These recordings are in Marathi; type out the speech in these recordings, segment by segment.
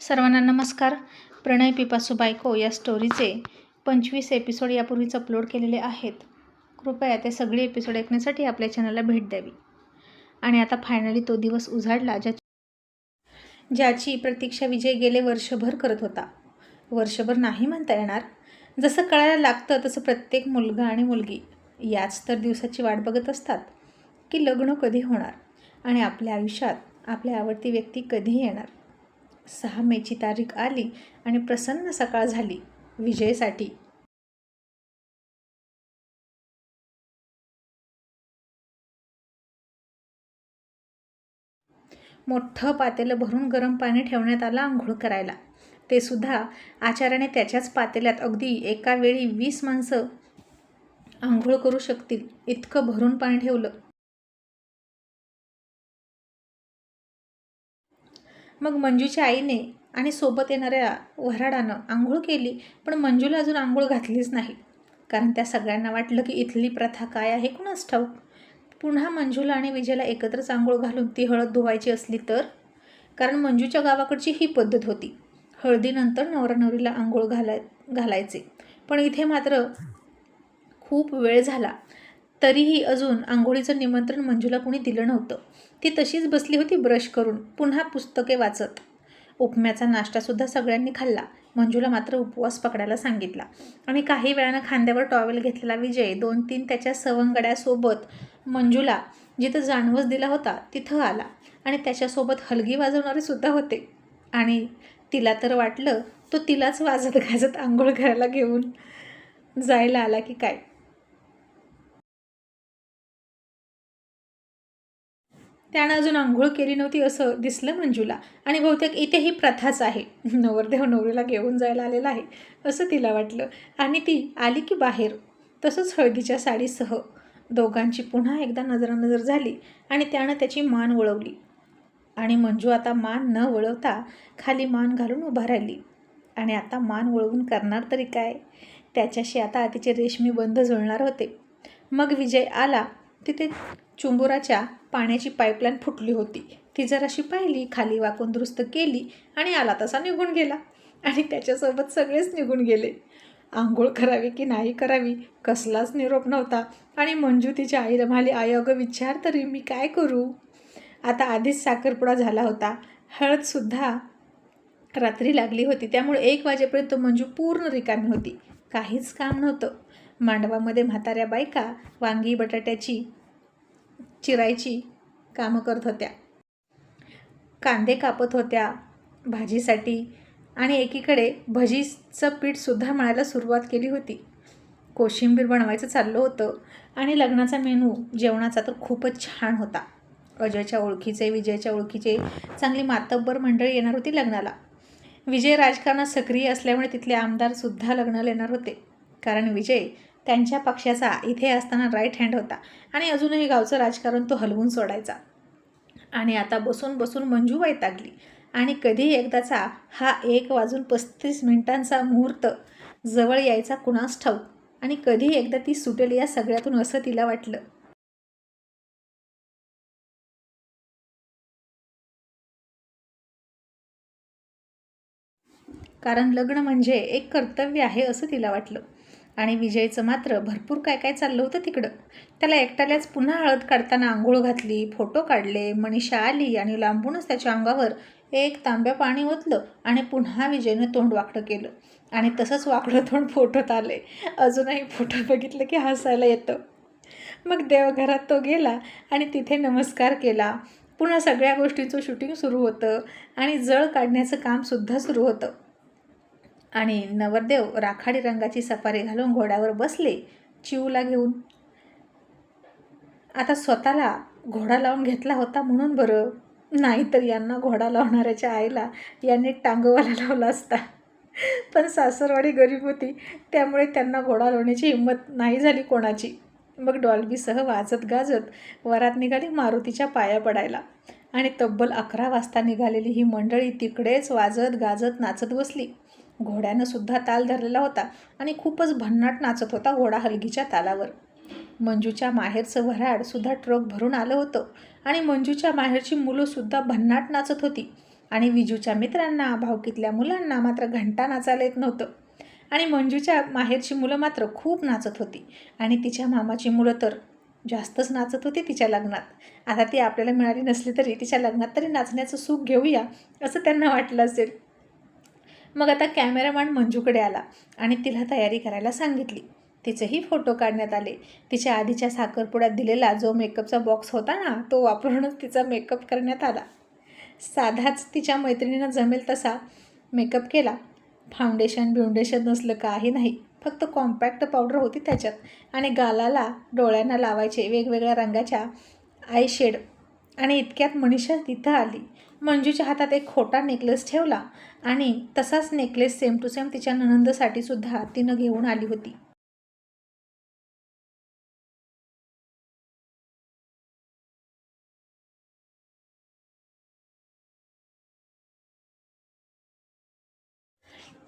सर्वांना नमस्कार. प्रणय पिपासू बायको या स्टोरीचे पंचवीस एपिसोड यापूर्वीच अपलोड केलेले आहेत. कृपया ते सगळे एपिसोड ऐकण्यासाठी आपल्या चॅनलला भेट द्यावी. आणि आता फायनली तो दिवस उजाडला ज्या ज्याची प्रतीक्षा विजय गेले वर्षभर करत होता. वर्षभर नाही म्हणता येणार. जसं कळायला लागतं तसं प्रत्येक मुलगा आणि मुलगी याच तर दिवसाची वाट बघत असतात की लग्न कधी होणार आणि आपल्या आयुष्यात आपल्या आवडती व्यक्ती कधी येणार. सहा मेची तारीख आली आणि प्रसन्न सकाळ झाली. विजयसाठी. मोठं पातेलं भरून गरम पाणी ठेवण्यात आलं आंघोळ करायला. ते सुद्धा आचार्याने त्याच्याच पातेल्यात अगदी एका वेळी वीस माणसं आंघोळ करू शकतील इतकं भरून पाणी ठेवलं. मग मंजूच्या आईने आणि सोबत येणाऱ्या वऱ्हाडानं आंघोळ केली पण मंजूला अजून आंघोळ घातलीच नाही. कारण त्या सगळ्यांना वाटलं की इथली प्रथा काय आहे कुणाच ठाऊक? पुन्हा मंजूला आणि विजयला एकत्रच आंघोळ घालून ती हळद धुवायची असली तर? कारण मंजूच्या गावाकडची ही पद्धत होती. हळदीनंतर नवरा नवरीला आंघोळ घालाय घालायचे. पण इथे मात्र खूप वेळ झाला. तरीही अजून आंघोळीचं निमंत्रण मंजूला कुणी दिलं नव्हतं. ती तशीच बसली होती ब्रश करून. पुन्हा पुस्तके वाचत. उपम्याचा नाश्तासुद्धा सगळ्यांनी खाल्ला. मंजूला मात्र उपवास पकडायला सांगितला. आणि काही वेळानं खांद्यावर टॉवेल घेतलेला विजय दोन तीन त्याच्या सवंगड्यासोबत मंजूला जिथं जाणवस दिला होता तिथं आला. आणि त्याच्यासोबत हलगी वाजवणारे सुद्धा होते. आणि तिला तर वाटलं तो तिलाच वाजत गाजत आंघोळ करायला घेऊन जायला आला की काय? त्यानं अजून आंघोळ केली नव्हती असं दिसलं मंजूला. आणि बहुतेक इथे ही प्रथाच आहे. नवरदेव नवरीला घेऊन जायला आलेला आहे असं तिला वाटलं. आणि ती आली की बाहेर तसंच हळदीच्या साडीसह. दोघांची पुन्हा एकदा नजरानजर झाली आणि त्यानं त्याची मान वळवली. आणि मंजू आता मान न वळवता खाली मान घालून उभा राहिली. आणि आता मान वळवून करणार तरी काय? त्याच्याशी आता तिचे रेशमी बंध जुळणार होते. मग विजय आला तिथे चुंबुराच्या पाण्याची पाईपलाईन फुटली होती. ती जराशी पाहिली खाली वाकून दुरुस्त केली आणि आला तसा निघून गेला. आणि त्याच्यासोबत सगळेच निघून गेले. आंघोळ करावी की नाही करावी कसलाच निरोप नव्हता. आणि मंजू तिच्या आईला म्हणाली आई अगं विचार तरी मी काय करू? आता आधीच साखरपुडा झाला होता. हळदसुद्धा रात्री लागली होती. त्यामुळे एक वाजेपर्यंत मंजू पूर्ण रिकामी होती. काहीच काम नव्हतं. मांडवामध्ये म्हाताऱ्या बायका वांगी बटाट्याची चिरायची कामं करत होत्या. कांदे कापत होत्या भाजीसाठी आणि एकीकडे भजीचं पीठसुद्धा मळायला सुरुवात केली होती. कोशिंबीर बनवायचं चाललं होतं आणि लग्नाचा मेनू जेवणाचा तर खूपच छान होता. अजयच्या ओळखीचे विजयच्या ओळखीचे चांगली मातब्बर मंडळी येणार होती लग्नाला. विजय राजकारणात सक्रिय असल्यामुळे तिथले आमदारसुद्धा लग्नाला येणार होते. कारण विजय त्यांच्या पक्षाचा इथे असताना राईट हँड होता. आणि अजूनही गावचं राजकारण तो हलवून सोडायचा. आणि आता बसून बसून मंजू वैतागली आणि कधी एकदाचा हा एक वाजून पस्तीस मिनिटांचा मुहूर्त जवळ यायचा कुणास ठाऊक? आणि कधी एकदा ती सुटेल या सगळ्यातून असं तिला वाटलं. कारण लग्न म्हणजे एक कर्तव्य आहे असं तिला वाटलं. आणि विजयचं मात्र भरपूर काय काय चाललं होतं तिकडं. त्याला एकट्यालाच पुन्हा हळद काढताना आंघोळ घातली फोटो काढले मनीषा आली आणि लांबूनच त्याच्या अंगावर एक तांब्या पाणी ओतलं आणि पुन्हा विजयनं तोंड वाकडं केलं. आणि तसंच वाकडं तोंड फोटोत आले. अजूनही फोटो बघितलं की हसायला येतं. मग देवघरात तो गेला आणि तिथे नमस्कार केला. पुन्हा सगळ्या गोष्टींचं शूटिंग सुरू होतं आणि जळ काढण्याचं कामसुद्धा सुरू होतं. आणि नवरदेव राखाडी रंगाची सफारी घालून घोड्यावर बसले चिऊला घेऊन. आता स्वतःला घोडा लावून घेतला होता म्हणून बरं. नाहीतर यांना घोडा लावणाऱ्याच्या आईला यांनी टांगवाला लावला असता. पण सासरवाडी गरीब होती त्यामुळे त्यांना घोडा लावण्याची हिंमत नाही झाली कोणाची. मग डॉल्बीसह वाजत गाजत वरात निघाली मारुतीच्या पाया पडायला. आणि तब्बल अकरा वाजता निघालेली ही मंडळी तिकडेच वाजत गाजत नाचत बसली. घोड्यानं सुद्धा ताल धरलेला होता आणि खूपच भन्नाट नाचत होता घोडा हलगीच्या तालावर. मंजूच्या माहेरचं वऱ्हाड सुद्धा ट्रक भरून आलं होतं आणि मंजूच्या माहेरची मुलंसुद्धा भन्नाट नाचत होती आणि विजूच्या मित्रांना भावकीतल्या मुलांना मात्र घंटा नाचायला येत नव्हतं. आणि मंजूच्या माहेरची मुलं मात्र खूप नाचत होती आणि तिच्या मामाची मुलं तर जास्तच नाचत होती तिच्या लग्नात. आता ती आपल्याला मिळाली नसली तरी तिच्या लग्नात तरी नाचण्याचं सुख घेऊया असं त्यांना वाटलं असेल. मग आता कॅमेरामॅन मंजूकडे आला आणि तिला तयारी करायला सांगितली. तिचेही फोटो काढण्यात आले. तिच्या आधीच्या साखरपुड्यात दिलेला जो मेकअपचा बॉक्स होता ना तो वापरूनच तिचा मेकअप करण्यात आला. साधाच तिच्या मैत्रिणीनं जमेल तसा मेकअप केला. फाउंडेशन बिउंडेशन नसलं काही नाही. फक्त कॉम्पॅक्ट पावडर होती त्याच्यात आणि गालाला डोळ्यांना लावायचे वेगवेगळ्या रंगाच्या आय शेड आणि इतक्यात मनीषा तिथं आली. मंजूच्या हातात एक खोटा नेकलेस ठेवला आणि तसाच नेकलेस सेम टू सेम तिच्या ननंदसाठी सुद्धा तिनं घेऊन आली होती.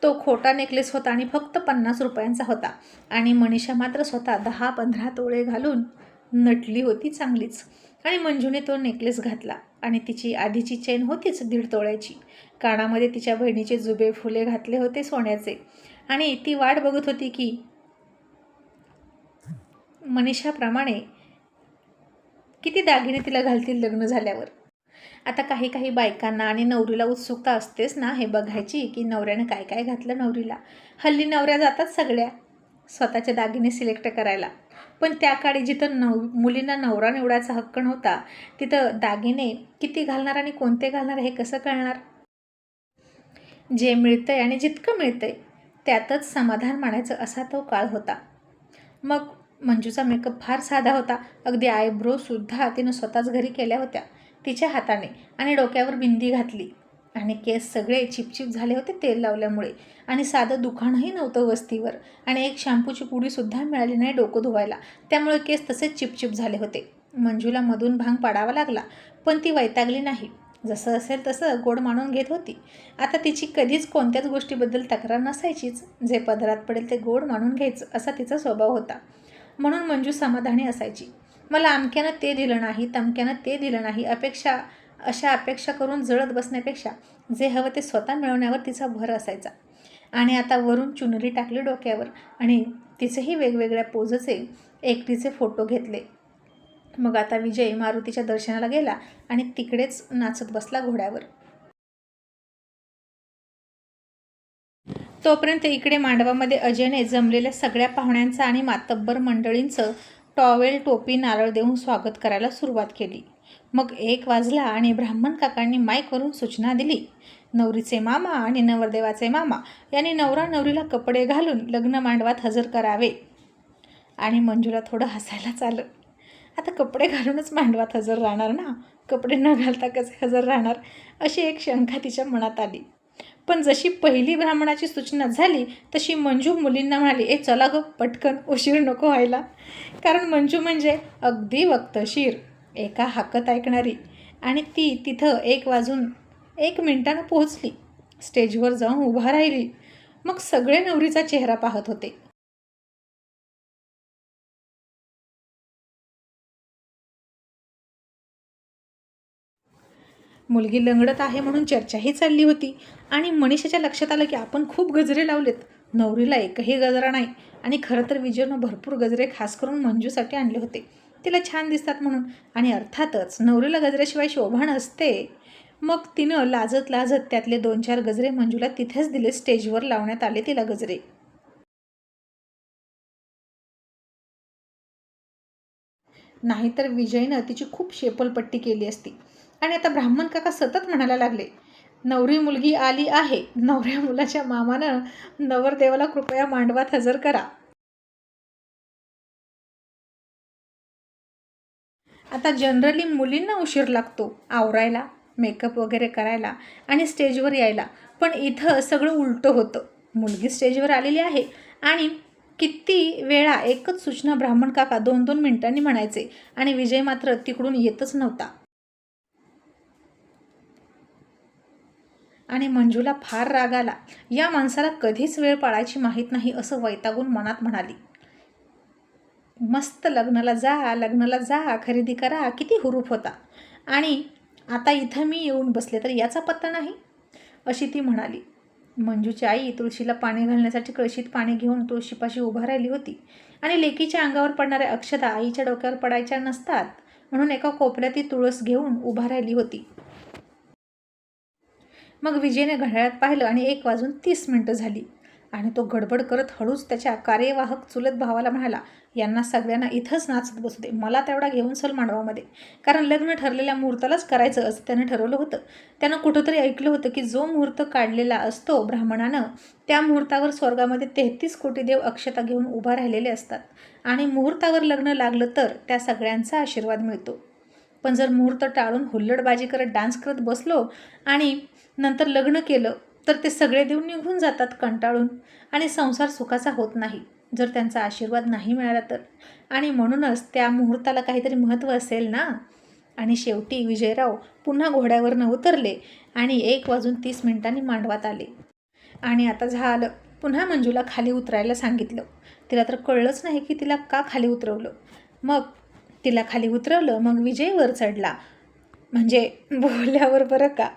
तो खोटा नेकलेस होता आणि फक्त पन्नास रुपयांचा होता आणि मनीषा मात्र स्वतः दहा पंधरा तोळे घालून नटली होती चांगलीच आणि मंजूने तो नेकलेस घातला. आणि तिची आधीची चेन होतीच दीड तोळ्याची. कानामध्ये तिच्या बहिणीचे जुबे फुले घातले होते सोन्याचे. आणि ती वाट बघत होती की मनीषाप्रमाणे किती दागिने तिला घालतील लग्न झाल्यावर. आता काही काही बायकांना आणि नवरीला उत्सुकता असतेच ना हे बघायची की नवऱ्यानं काय काय घातलं नवरीला. हल्ली नवऱ्या जातात सगळ्या. स्वतःचे दागिने सिलेक्ट करायला. पण त्या काळी जिथं नव मुलींना नवरा निवडायचा हक्क नव्हता तिथं दागिने किती घालणार आणि कोणते घालणार हे कसं कळणार? जे मिळतंय आणि जितकं मिळतंय त्यातच समाधान मानायचं असा तो काळ होता. मग मंजूचा मेकअप फार साधा होता. अगदी आयब्रोसुद्धा तिनं स्वतःच घरी केल्या होत्या तिच्या हाताने आणि डोक्यावर बिंदी घातली. आणि केस सगळे चिपचिप झाले होते तेल लावल्यामुळे. आणि साधं दुकानही नव्हतं वस्तीवर. आणि एक शॅम्पूची पुडीसुद्धा मिळाली नाही डोकं धुवायला. त्यामुळे केस तसेच चिपचिप झाले होते. मंजूला मधून भांग पाडावा लागला पण ती वैतागली नाही. जसं असेल तसं गोड मानून घेत होती. आता तिची कधीच कोणत्याच गोष्टीबद्दल तक्रार नसायचीच. जे पदरात पडेल ते गोड मानून घ्यायचं असा तिचा स्वभाव होता. म्हणून मंजू समाधानी असायची. मला अमक्यानं ते दिलं नाही तमक्यानं ते दिलं नाही अपेक्षा अशा अपेक्षा करून जळत बसण्यापेक्षा जे हवं ते स्वतः मिळवण्यावर तिचा भर असायचा. आणि आता वरून चुनरी टाकली डोक्यावर आणि तिचेही वेगवेगळ्या पोजचे एकटीचे फोटो घेतले. मग आता विजय मारुतीच्या दर्शनाला गेला आणि तिकडेच नाचत बसला घोड्यावर. तोपर्यंत इकडे मांडवामध्ये अजयने जमलेल्या सगळ्या पाहुण्यांचं आणि मातब्बर मंडळींचं टॉवेल टोपी नारळ देऊन स्वागत करायला सुरुवात केली. मग एक वाजला आणि ब्राह्मण काकांनी माईकवरून सूचना दिली. नवरीचे मामा आणि नवरदेवाचे मामा यांनी नवरा नवरीला कपडे घालून लग्न मांडवात हजर करावे. आणि मंजूला थोडं हसायलाच आलं आता कपडे घालूनच मांडवात हजर राहणार ना? कपडे न घालता कसे हजर राहणार? अशी एक शंका तिच्या मनात आली. पण जशी पहिली ब्राह्मणाची सूचना झाली तशी मंजू मुलींना म्हणाली ए चला ग पटकन उशीर नको व्हायला. कारण मंजू म्हणजे अगदी वक्तशीर. एका हाकत ऐकणारी. आणि ती तिथं एक वाजून एक मिनिटानं पोहोचली. स्टेजवर जाऊन उभा राहिली. मग सगळे नवरीचा चेहरा पाहत होते. मुलगी लंगडत आहे म्हणून चर्चाही चालली होती. आणि मनीषाच्या लक्षात आलं की आपण खूप गजरे लावलेत. नवरीला एकही गजरा नाही. आणि खरं तर विजयनं भरपूर गजरे खास करून मंजूसाठी आणले होते. तिला छान दिसतात म्हणून. आणि अर्थातच नवरीला गजऱ्याशिवाय शोभा नसते. मग तिनं लाजत लाजत त्यातले दोन चार गजरे मंजूला तिथेच दिले. स्टेजवर लावण्यात आले तिला गजरे. नाहीतर विजयनं तिची खूप शेपलपट्टी केली असती. आणि आता ब्राह्मण काका सतत म्हणायला लागले नवरी मुलगी आली आहे. नवऱ्या मुलाच्या मामानं नवरदेवाला कृपया मांडवात हजर करा. आता जनरली मुलींना उशीर लागतो आवरायला मेकअप वगैरे करायला आणि स्टेजवर यायला. पण इथं सगळं उलटं होतं. मुलगी स्टेजवर आलेली आहे आणि किती वेळा एकच सूचना ब्राह्मण काका दोन दोन मिनिटांनी म्हणायचे आणि विजय मात्र तिकडून येतच नव्हता. आणि मंजूला फार राग आला. या माणसाला कधीच वेळ पाळायची माहीत नाही असं वैतागून मनात म्हणाली. मस्त लग्नाला जा लग्नाला जा खरेदी करा किती हुरूप होता. आणि आता इथं मी येऊन बसले तर याचा पत्ता नाही अशी ती म्हणाली. मंजूची आई तुळशीला पाणी घालण्यासाठी कळशीत पाणी घेऊन तुळशीपाशी उभा राहिली होती. आणि लेकीच्या अंगावर पडणाऱ्या अक्षता आईच्या डोक्यावर पडायच्या नसतात म्हणून एका कोपऱ्यात ती तुळस घेऊन उभा राहिली होती. मग विजयने घड्याळात पाहिलं आणि एक वाजून तीस मिनटं झाली. आणि तो गडबड करत हळूच त्याच्या कार्यवाहक चुलत भावाला म्हणाला यांना सगळ्यांना इथंच नाचत बसू दे. मला तेवढा घेऊन चल मांडवामध्ये. कारण लग्न ठरलेल्या मुहूर्तालाच करायचं असं त्यानं ठरवलं होतं. त्यानं कुठंतरी ऐकलं होतं की जो मुहूर्त काढलेला असतो ब्राह्मणानं त्या मुहूर्तावर स्वर्गामध्ये तेहतीस कोटी देव अक्षता घेऊन उभा राहिलेले असतात. आणि मुहूर्तावर लग्न लागलं तर त्या सगळ्यांचा आशीर्वाद मिळतो. पण जर मुहूर्त टाळून हुल्लडबाजी करत डान्स करत बसलो आणि नंतर लग्न केलं तर ते सगळे देव निघून जातात कंटाळून आणि संसार सुखाचा होत नाही. जर त्यांचा आशीर्वाद नाही मिळाला तर. आणि म्हणूनच त्या मुहूर्ताला काहीतरी महत्त्व असेल ना? आणि शेवटी विजयराव पुन्हा घोड्यावरनं उतरले आणि एक वाजून तीस मिनिटांनी मांडवात आले. आणि आता झालं. पुन्हा मंजूला खाली उतरायला सांगितलं. तिला तर कळलंच नाही की तिला का खाली उतरवलं. मग तिला खाली उतरवलं मग विजय वर चढला. म्हणजे बोलल्यावर बरं का?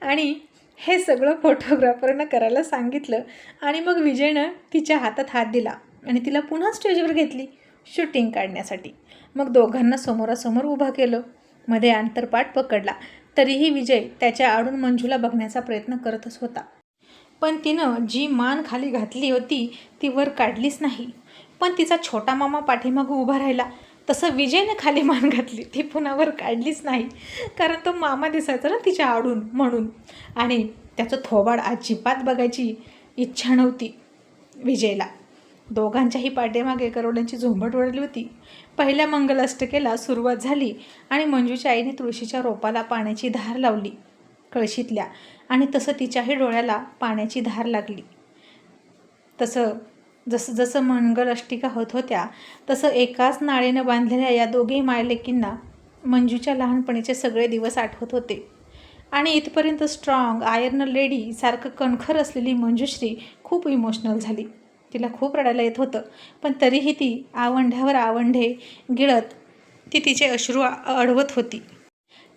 आणि हे सगळं फोटोग्राफरनं करायला सांगितलं आणि मग विजयनं तिच्या हातात हात दिला आणि तिला पुन्हा स्टेजवर घेतली शूटिंग काढण्यासाठी. मग दोघांना समोरासमोर उभा केलं. मध्ये आंतरपाठ पकडला. तरीही विजय त्याच्या आडून मंजूला बघण्याचा प्रयत्न करतच होता. पण तिनं जी मान खाली घातली होती ती वर काढलीच नाही. पण तिचा छोटा मामा पाठीमागं उभा राहिला. तसं विजयनं खाली मान घातली ती पुन्हा वर काढलीच नाही. कारण तो मामा दिसायचा ना तिच्या आडून म्हणून. आणि त्याचं थोबाड अजिबात बघायची इच्छा नव्हती विजयला दोघांच्याही पाठीमागे करोड्यांची झोंबट वळली होती. पहिल्या मंगलाष्टकेला सुरुवात झाली आणि मंजूच्या आईने तुळशीच्या रोपाला पाण्याची धार लावली कळशीतल्या. आणि तसं तिच्याही डोळ्याला पाण्याची धार लागली. तसं जसं जसं मंगल अष्टिका होत होत्या तसं एकाच नाळेनं बांधलेल्या या दोघी मायलेकींना मंजूच्या लहानपणीचे सगळे दिवस आठवत होते. आणि इथपर्यंत स्ट्रॉंग आयर्न लेडी सारखं कणखर असलेली मंजुश्री खूप इमोशनल झाली. तिला खूप रडायला येत होतं पण तरीही ती आवंढ्यावर आवंढे गिळत ती तिचे अश्रू अडवत होती.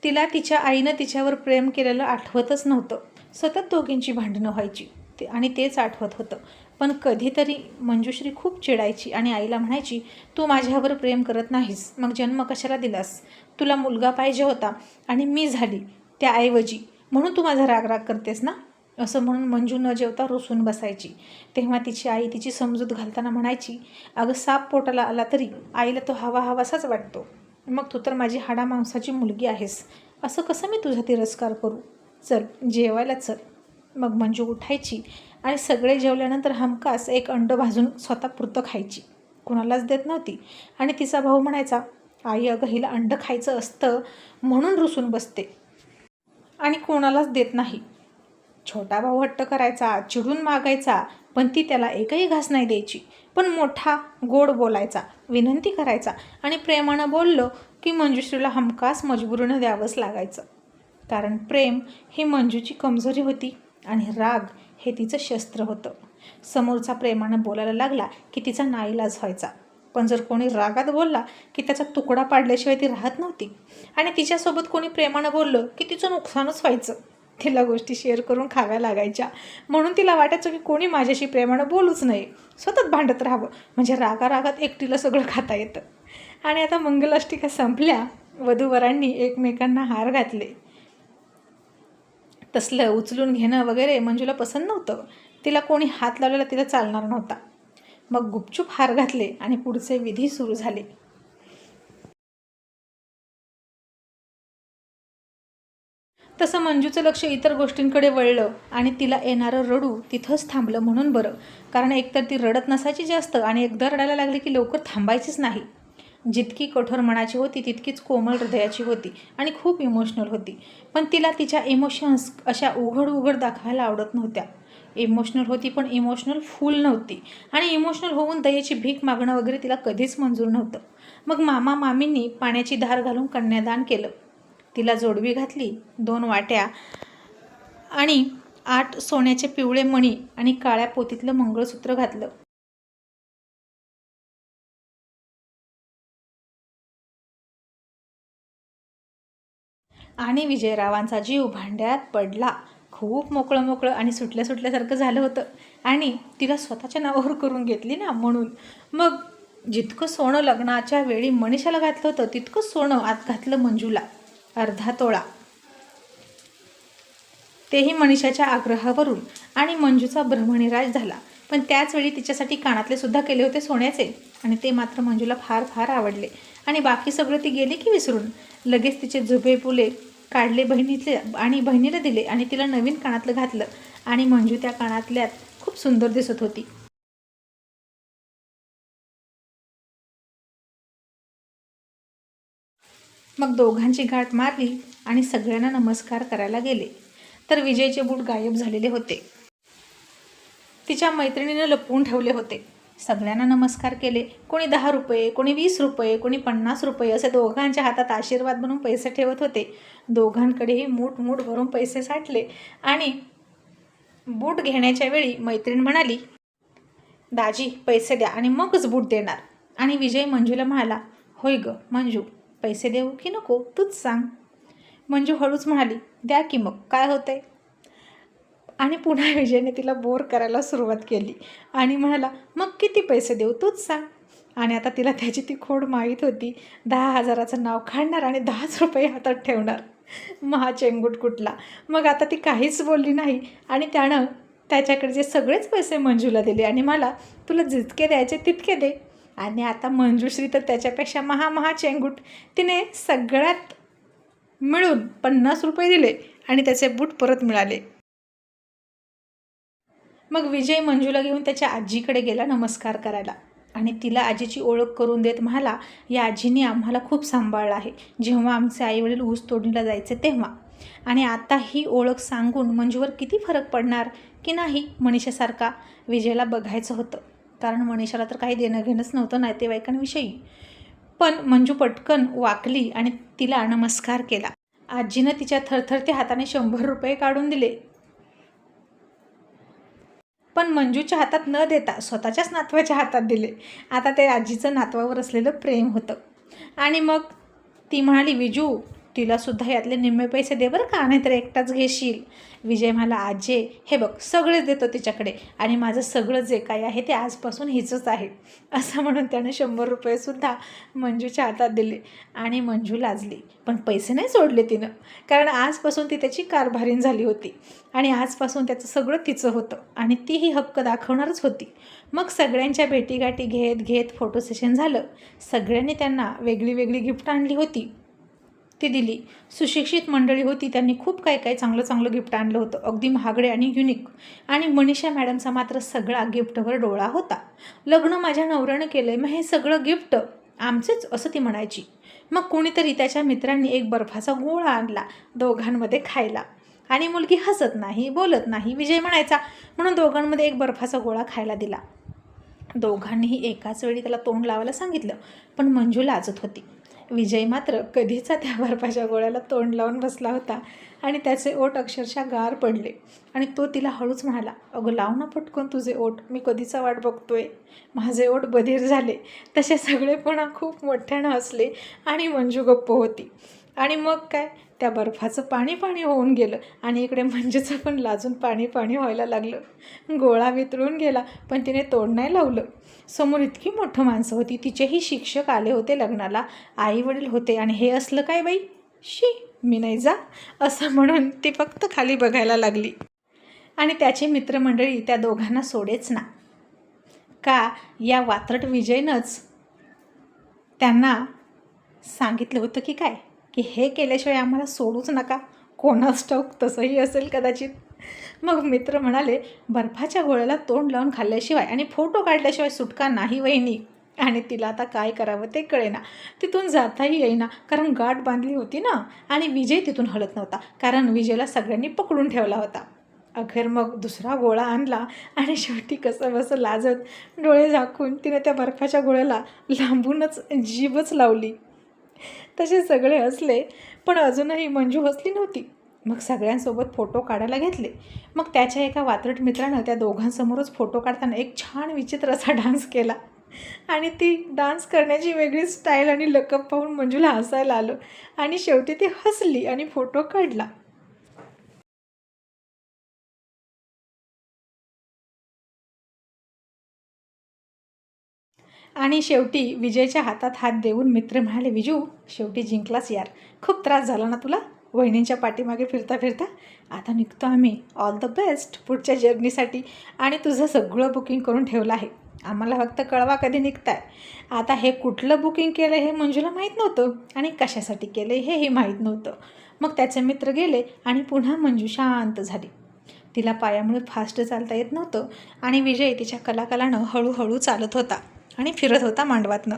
तिला तिच्या आईनं तिच्यावर प्रेम केलेलं आठवतच नव्हतं. सतत दोघींची भांडणं व्हायची. ते आणि तेच आठवत होतं. पण कधीतरी मंजुश्री खूप चिडायची आणि आईला म्हणायची तू माझ्यावर प्रेम करत नाहीस. मग जन्म कशाला दिलास? तुला मुलगा पाहिजे होता आणि मी झाली त्याऐवजी. म्हणून तू माझा राग राग करतेस ना? असं म्हणून मंजू न जेवता रुसून बसायची. तेव्हा तिची आई तिची समजूत घालताना म्हणायची अगं साप पोटाला आला तरी आईला तो हवा हवासाच वाटतो. मग तू तर माझी हाडा मांसाची मुलगी आहेस. असं कसं मी तुझा तिरस्कार करू? चल जेवायला चल. मग मंजू उठायची आणि सगळे जेवल्यानंतर हमखास एक अंड भाजून स्वतः पुरतं खायची. कुणालाच देत नव्हती. आणि तिचा भाऊ म्हणायचा आई अगं हिला अंड खायचं असतं म्हणून रुसून बसते. आणि कोणालाच देत नाही. छोटा भाऊ हट्ट करायचा चिडून मागायचा पण ती त्याला एकही घास नाही द्यायची. पण मोठा गोड बोलायचा विनंती करायचा आणि प्रेमानं बोललो की मंजुश्रीला हमखास मजबुरीनं द्यावंच लागायचं. कारण प्रेम ही मंजूची कमजोरी होती. आणि राग हे तिचं शस्त्र होतं. समोरचा प्रेमानं बोलायला लागला की तिचा नाईलाज व्हायचा. पण जर कोणी रागात बोलला की त्याचा तुकडा पाडल्याशिवाय ती राहत नव्हती आणि तिच्यासोबत कोणी प्रेमानं बोललं की तिचं नुकसानच व्हायचं. तिला गोष्टी शेअर करून खाव्या लागायच्या. म्हणून तिला वाटायचं की कोणी माझ्याशी प्रेमानं बोलूच नये. सतत भांडत राहावं. म्हणजे रागा रागात एकटीला सगळं खाता येतं. आणि आता मंगलाष्टिका संपल्या. वधूवरांनी एकमेकांना हार घातले. तसलं उचलून घेणं वगैरे मंजूला पसंत नव्हतं. तिला कोणी हात लावलेला तिला चालणार नव्हता. मग गुपचूप हार घातले आणि पुढचे विधी सुरू झाले. तसं मंजूचं लक्ष इतर गोष्टींकडे वळलं आणि तिला येणारं रडू तिथंच थांबलं म्हणून बरं. कारण एकतर ती रडत नसायची जास्त आणि एकदा रडायला लागली की लवकर थांबायचीच नाही. जितकी कठोर मनाची होती तितकीच कोमल हृदयाची होती आणि खूप इमोशनल होती. पण तिला तिच्या इमोशन्स अशा उघड उघड दाखवायला आवडत नव्हत्या. इमोशनल होती पण इमोशनल फुल नव्हती. आणि इमोशनल होऊन दयेची भीक मागणं वगैरे तिला कधीच मंजूर नव्हतं. मग मामा मामींनी पाण्याची धार घालून कन्यादान केलं. तिला जोडवी घातली दोन वाट्या आणि आठ सोन्याचे पिवळे मणी आणि काळ्या पोतीतलं मंगळसूत्र घातलं. आणि विजयरावांचा जीव भांड्यात पडला. खूप मोकळं मोकळं आणि सुटल्या सुटल्यासारखं झालं होतं. आणि तिला स्वतःच्या नावावर करून घेतली ना म्हणून. मग जितकं सोनं लग्नाच्या वेळी मनीषाला घातलं होतं तितकं सोनं आत घातलं मंजूला. अर्धा तोळा. तेही मनीषाच्या आग्रहावरून. आणि मंजूचा भ्रमणीराज झाला. पण त्याचवेळी तिच्यासाठी कानातले सुद्धा केले होते सोन्याचे. आणि ते मात्र मंजूला फार फार आवडले. आणि बाकी सगळं ती गेली की विसरून. लगेच तिचे झुबे पुले काढले बहिणीतले आणि बहिणीला दिले आणि तिला नवीन कानातलं घातलं. आणि मंजू त्या कानातल्यात खूप सुंदर दिसत होती. मग दोघांची गाठ मारली आणि सगळ्यांना नमस्कार करायला गेले. तर विजयचे बूट गायब झालेले होते. तिच्या मैत्रिणीनं लपवून ठेवले होते. सगळ्यांना नमस्कार केले. कोणी दहा रुपये कोणी वीस रुपये कोणी पन्नास रुपये असे दोघांच्या हातात आशीर्वाद म्हणून पैसे ठेवत होते. दोघांकडेही मूठ मूठ भरून पैसे साठले आणि बूट घेण्याच्या वेळी मैत्रीण म्हणाली दाजी पैसे द्या आणि मगच बूट देणार. आणि विजय मंजूला म्हणाला होय ग मंजू पैसे देऊ की नको तूच सांग. मंजू हळूच म्हणाली द्या की मग काय होतंय? आणि पुन्हा विजयने तिला बोर करायला सुरुवात केली. आणि म्हणाला मग किती पैसे देऊ? तूच सांग. आणि आता तिला त्याची ती खोड माहीत होती. दहा हजाराचं नाव काढणार आणि दहाच रुपये हातात ठेवणार. महा चेंगूट कुठला? मग आता ती काहीच बोलली नाही. आणि त्यानं त्याच्याकडचे सगळेच पैसे मंजूला दिले आणि मला तुला जितके द्यायचे तितके दे. आणि आता मंजूश्री तर त्याच्यापेक्षा महा महा चेंगूट. तिने सगळ्यात मिळून पन्नास रुपये दिले आणि त्याचे बूट परत मिळाले. मग विजय मंजूला घेऊन त्याच्या आजीकडे गेला नमस्कार करायला. आणि तिला आजीची ओळख करून देत म्हणाला या आजीने आम्हाला खूप सांभाळलं आहे. जेव्हा आमचे आईवडील ऊस तोडणीला जायचे तेव्हा. आणि आता ही ओळख सांगून मंजूवर किती फरक पडणार? की नाही मनीषासारखा? विजयला बघायचं होतं. कारण मनीषाला तर काही देणं घेणंच नव्हतं नातेवाईकांविषयी. पण मंजू पटकन वाकली आणि तिला नमस्कार केला. आजीनं तिच्या थरथरत्या हाताने शंभर रुपये काढून दिले. पण मंजूच्या हातात न देता स्वतःच्याच नातवाच्या हातात दिले. आता ते आजीचं नातवावर असलेलं प्रेम होतं. आणि मग ती म्हणाली विजू तिलासुद्धा यातले निम्मे पैसे दे बरं का नाहीतर एकटाच घेशील. विजय मला आजे हे बघ सगळेच देतो तिच्याकडे आणि माझं सगळं जे काही आहे ते आजपासून हिचंच आहे. असं म्हणून त्याने शंभर रुपयेसुद्धा मंजूच्या हातात दिले आणि मंजू लाजली. पण पैसे नाही सोडले तिनं कारण आजपासून ती त्याची कारभारीण झाली होती आणि आजपासून त्याचं सगळं तिचं होतं आणि तीही हक्क दाखवणारच होती. मग सगळ्यांच्या भेटीगाठी घेत घेत फोटो सेशन झालं. सगळ्यांनी त्यांना वेगळी वेगळी गिफ्ट आणली होती. ती दिली. सुशिक्षित मंडळी होती. त्यांनी खूप काही काही चांगलं चांगलं गिफ्ट आणलं होतं. अगदी महागडे आणि युनिक आणि मनीषा मॅडमचा मात्र सगळा गिफ्टवर डोळा होता. लग्न माझ्या नवऱ्यानं केलं मग हे सगळं गिफ्ट आमचेच? असं ती म्हणायची. मग कोणीतरी त्याच्या मित्रांनी एक बर्फाचा गोळा आणला दोघांमध्ये खायला. आणि मुलगी हसत नाही बोलत नाही विजय म्हणायचा म्हणून दोघांमध्ये एक बर्फाचा गोळा खायला दिला. दोघांनीही एकाच वेळी त्याला तोंड लावायला सांगितलं पण मंजू लाजत होती. विजय मात्र कधीचा त्या बर्फाच्या गोळ्याला तोंड लावून बसला होता आणि त्याचे ओठ अक्षरशः गार पडले. आणि तो तिला हळूच म्हणाला अगं लाव ना पटकन तुझे ओठ मी कधीचा वाट बघतोय. माझे ओठ बधीर झाले. तसे सगळे पुन्हा खूप मोठ्यानं हसले आणि मंजू गप्प होती. आणि मग काय? त्या बर्फाचं पाणी पाणी होऊन गेलं आणि इकडे मंजूचं पण लाजून पाणी पाणी व्हायला लागलं. गोळा वितळून गेला पण तिने तोंड नाही लावलं. समोर इतकी मोठं माणसं होती तिचेही शिक्षक आले होते लग्नाला आई वडील होते. आणि हे असलं काय बाई? शी मी नाही जा असं म्हणून ती फक्त खाली बघायला लागली. आणि त्याची मित्रमंडळी त्या दोघांना सोडेच ना. का या वात्रट विजयनंच त्यांना सांगितलं होतं की काय? की हे केल्याशिवाय आम्हाला सोडूच नका. कोणास ठाऊक तसंही असेल कदाचित. मग मित्र म्हणाले बर्फाच्या गोळ्याला तोंड लावून खाल्ल्याशिवाय आणि फोटो काढल्याशिवाय सुटका नाही वहिनी. आणि तिला आता काय करावं ते कळेना. तिथून जाताही येईना कारण गाठ बांधली होती ना आणि विजय तिथून हलत नव्हता कारण विजयला सगळ्यांनी पकडून ठेवला होता. अखेर मग दुसरा गोळा आणला आणि शेवटी कसं बसं लाजत डोळे झाकून तिने त्या बर्फाच्या गोळ्याला लांबूनच जीभच लावली. तसे सगळे हसले पण अजूनही मंजू हसली नव्हती. मग सगळ्यांसोबत फोटो काढायला घेतले. मग त्याच्या एका वात्रट मित्रानं त्या दोघांसमोरच फोटो काढताना एक छान विचित्र असा डान्स केला. आणि ती डान्स करण्याची वेगळी स्टाईल आणि लकअप पाहून मंजूला हसायला आलं. आणि शेवटी ती हसली आणि फोटो काढला. आणि शेवटी विजयच्या हातात हात देऊन मित्र म्हणाले विजू शेवटी जिंकलास यार. खूप त्रास झाला ना तुला? वहिनींच्या पाठीमागे फिरता फिरता आता निघतो आम्ही. ऑल द बेस्ट पुढच्या जर्नीसाठी आणि तुझं सगळं बुकिंग करून ठेवलं आहे. आम्हाला फक्त कळवा कधी निघताय. आता हे कुठलं बुकिंग केलं हे मंजूला माहीत नव्हतं. आणि कशासाठी केलं हेही माहीत नव्हतं. मग त्याचे मित्र गेले आणि पुन्हा मंजू शांत झाली. तिला पायामुळे फास्ट चालता येत नव्हतं. आणि विजय तिच्या कलाकलानं हळूहळू चालत होता आणि फिरत होता मांडवातनं.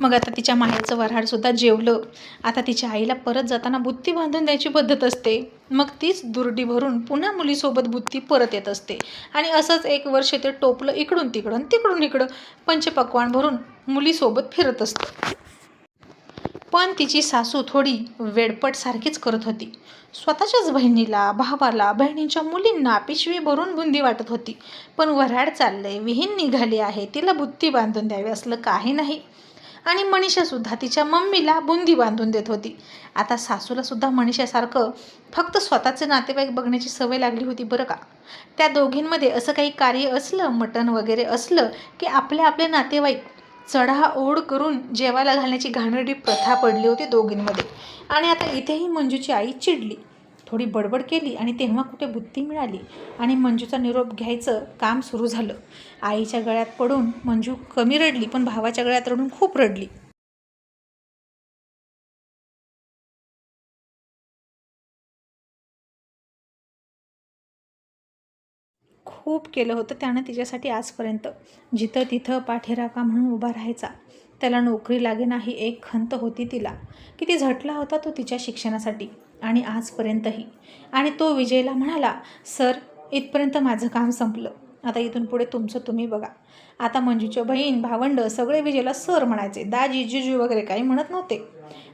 मग आता तिच्या माहेरचं वऱ्हाडसुद्धा जेवलं. आता तिच्या आईला परत जाताना बुत्ती बांधून द्यायची पद्धत असते. मग तीच दुर्डी भरून पुन्हा मुलीसोबत बुत्ती परत येत असते. आणि असंच एक वर्ष ते टोपलं इकडून तिकडून तिकडून इकडं पंचपक्वान भरून मुलीसोबत फिरत असतं. पण तिची सासू थोडी वेडपटसारखीच करत होती. स्वतःच्याच बहिणीला भावाला बहिणींच्या मुलींना पिशवी भरून बुंदी वाटत होती. पण वऱ्हाड चाललंय विहीन निघाली आहे तिला बुत्ती बांधून द्यावी असलं काही नाही. आणि मनीषासुद्धा तिच्या मम्मीला बुंदी बांधून देत होती. आता सासूलासुद्धा मनीषासारखं फक्त स्वतःचे नातेवाईक बघण्याची सवय लागली होती बरं का? त्या दोघींमध्ये असं काही कार्य असलं मटण वगैरे असलं की आपले आपले नातेवाईक चढा ओढ करून जेवायला घालण्याची घाणेरडी प्रथा पडली होती दोघींमध्ये. आणि आता इथेही मंजूची आई चिडली. थोडी बडबड केली आणि तेव्हा कुठे बुद्धी मिळाली आणि मंजूचा निरोप घ्यायचं काम सुरू झालं. आईच्या गळ्यात पडून मंजू कमी रडली पण भावाच्या गळ्यात रडून खूप रडली. खूप केलं होतं त्यानं तिच्यासाठी आजपर्यंत. जिथं तिथं पाठीराका म्हणून उभा राहायचा. त्याला नोकरी लागे नाही एक खंत होती तिला. किती झटला होता तो तिच्या शिक्षणासाठी. आणि आजपर्यंतही. आणि तो विजयला म्हणाला सर इथपर्यंत माझं काम संपलं. आता इथून पुढे तुमचं तुम्ही बघा. आता मंजूच्या बहीण भावंड सगळे विजयला सर म्हणायचे. दाजी जिजू वगैरे काही म्हणत नव्हते.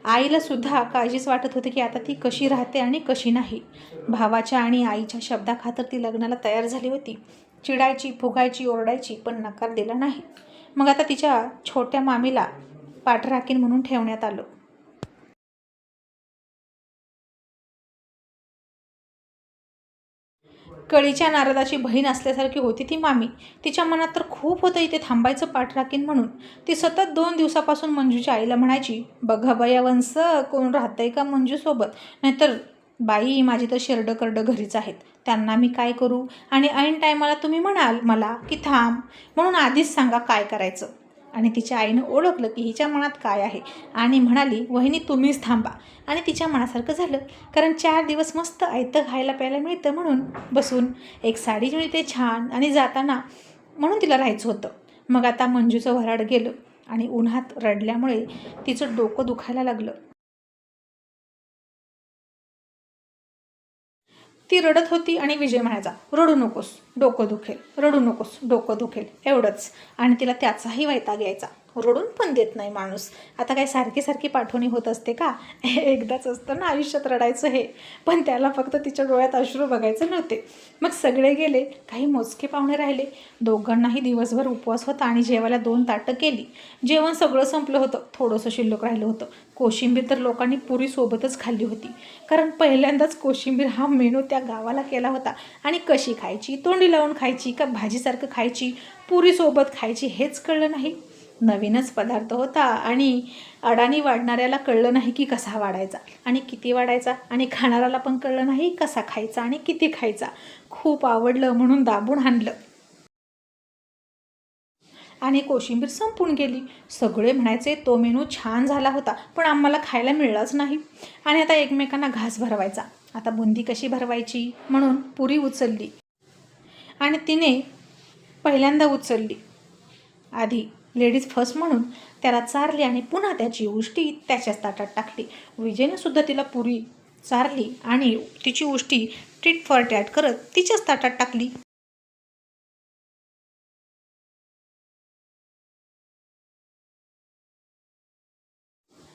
आईला सुद्धा काळजीच वाटत होती की आता ती कशी राहते आणि कशी नाही. भावाच्या आणि आईच्या शब्दाखातर ती लग्नाला तयार झाली होती. चिडायची फुगायची ओरडायची पण नकार दिला नाही. मग आता तिच्या छोट्या मामीला पाठराखीण म्हणून ठेवण्यात आलं. कळीच्या नारदाची बहीण असल्यासारखी होती ती मामी. तिच्या मनात तर खूप होतं इथे थांबायचं पाठराखीन म्हणून. ती सतत दोन दिवसापासून मंजूच्या आईला म्हणायची बघा बया वंस कोण राहतंय का मंजूसोबत नाहीतर बाई माझी तर शेरडं करडं घरीच आहेत. त्यांना मी काय करू? आणि ऐन टायमाला तुम्ही म्हणाल मला की थांब. म्हणून आधीच सांगा काय करायचं. आणि तिच्या आईनं ओळखलं की हिच्या मनात काय आहे. आणि म्हणाली वहिनी तुम्हीच थांबा. आणि तिच्या मनासारखं झालं कारण चार दिवस मस्त आयतं खायला प्यायला मिळतं म्हणून बसून एक साडी मिळते छान आणि जाताना म्हणून तिला राहायचं होतं. मग आता मंजूचं वराड गेलं आणि उन्हात रडल्यामुळे तिचं डोकं दुखायला लागलं. ती रडत होती आणि विजय म्हणायचा रडू नकोस डोकं दुखेल रडू नकोस डोकं दुखेल एवढंच. आणि तिला त्याचाही वैताग यायचा. रडून पण देत नाही माणूस. आता काय सारखी सारखी पाठवणी होत असते का? एकदाच असतं ना आयुष्यात रडायचं हे. पण त्याला फक्त तिच्या डोळ्यात अश्रू बघायचे नव्हते. मग सगळे गेले काही मोजके पाहुणे राहिले. दोघांनाही दिवसभर उपवास होता आणि जेवायला दोन ताटं केली. जेवण सगळं संपलं होतं. थोडंसं शिल्लक राहिलं होतं. कोशिंबीर तर लोकांनी पुरी सोबतच खाल्ली होती. कारण पहिल्यांदाच कोशिंबीर हा मेनू त्या गावाला केला होता. आणि कशी खायची? तोंडी लावून खायची का भाजीसारखं खायची? पुरीसोबत खायची हेच कळलं नाही. नवीनच पदार्थ होता आणि अडाणी वाढणाऱ्याला कळलं नाही की कसा वाढायचा आणि किती वाढायचा आणि खाणाऱ्याला पण कळलं नाही कसा खायचा आणि किती खायचा. खूप आवडलं म्हणून दाबून आणलं. आणि कोशिंबीर संपून गेली. सगळे म्हणायचे तो मेनू छान झाला होता पण आम्हाला खायला मिळलाच नाही. आणि आता एकमेकांना घास भरवायचा. आता बुंदी कशी भरवायची? म्हणून पुरी उचलली. आणि तिने पहिल्यांदा उचलली. आधी लेडीज फर्स्ट म्हणून त्याला चारली आणि पुन्हा त्याची उष्टी त्याच्याच ताटात टाकली. विजयने सुद्धा तिला पुरी चारली आणि तिची उष्टी टिट फॉर टॅट करत तिच्याच ताटात टाकली.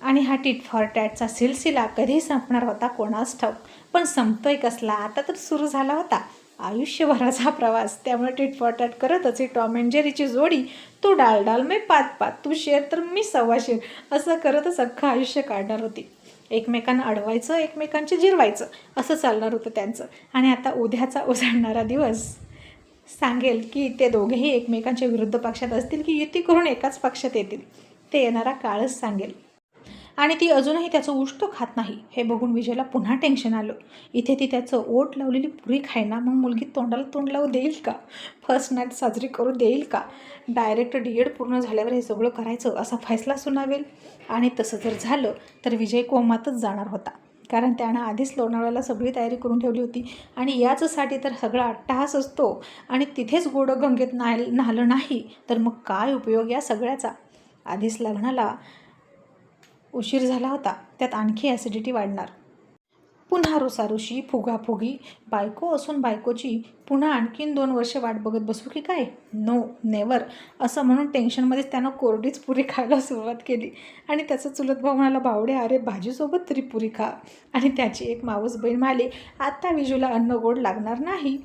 आणि हा टिट फॉर टॅटचा सिलसिला कधी संपणार होता कोणास ठाऊक? पण संपतोय कसला? आता तर सुरू झाला होता. आयुष्यभराचा प्रवास. त्यामुळे टिट फॉर करतच ही टॉम अँड जेरीची जोडी तू डाल डाल मी पात पात तू शेर तर मी सव्वा शेर असं करतच अख्खं आयुष्य काढणार होती. एकमेकांना अडवायचं एकमेकांचे जिरवायचं असं चालणार होतं त्यांचं. आणि आता उद्याचा उजाडणारा दिवस. सांगेल की ते दोघेही एकमेकांच्या विरुद्ध पक्षात असतील की युती करून एकाच पक्षात येतील. ते येणारा काळच सांगेल. आणि ती अजूनही त्याचं उष्ट खात नाही. हे बघून विजयला पुन्हा टेन्शन आलं. इथे ती त्याचं ओट लावलेली पुरी खायना मग मुलगी तोंडाला तोंड लावू देईल का? फर्स्ट नाईट साजरी करू देईल का? डायरेक्ट डी एड पूर्ण झाल्यावर हे सगळं करायचं असा फैसला सुनावेल. आणि तसं जर झालं तर विजय कोमातच जाणार होता. कारण त्यानं आधीच लोणावळ्याला सगळी तयारी करून ठेवली होती. आणि याचसाठी तर सगळा अट्टहास असतो. आणि तिथेच गोडं गंगेत नाल नाहलं नाही. तर मग काय उपयोग या सगळ्याचा? आधीच लग्नाला उशीर झाला होता. त्यात आणखी ॲसिडिटी वाढणार. पुन्हा रुसारुशी फुगाफुगी बायको असून बायकोची पुन्हा आणखीन दोन वर्ष वाट बघत बसू की काय? नो नेवर असं म्हणून टेन्शनमध्येच त्यानं कोरडीच पुरी खायला सुरुवात केली. आणि त्याचा चुलत भाऊ म्हणाला बावडे अरे भाजीसोबत तरी पुरी खा. आणि त्याची एक मावस बहीण म्हणाली आत्ता विजूला अन्न गोड लागणार नाही.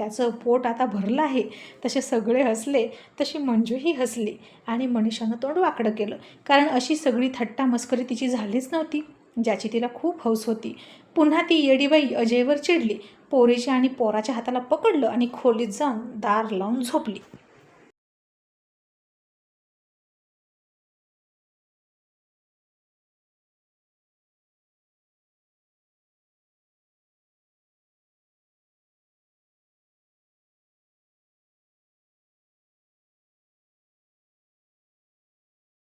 त्याचं पोट आता भरलं आहे. तसे सगळे हसले तशी मंजूही हसली आणि मनीषानं तोंड वाकडं केलं. कारण अशी सगळी थट्टा मस्करी तिची झालीच नव्हती ज्याची तिला खूप हौस होती. पुन्हा ती येडीबाई अजयवर चिडली. पोरीच्या आणि पोराच्या हाताला पकडलं आणि खोलीत जाऊन दार लावून झोपली.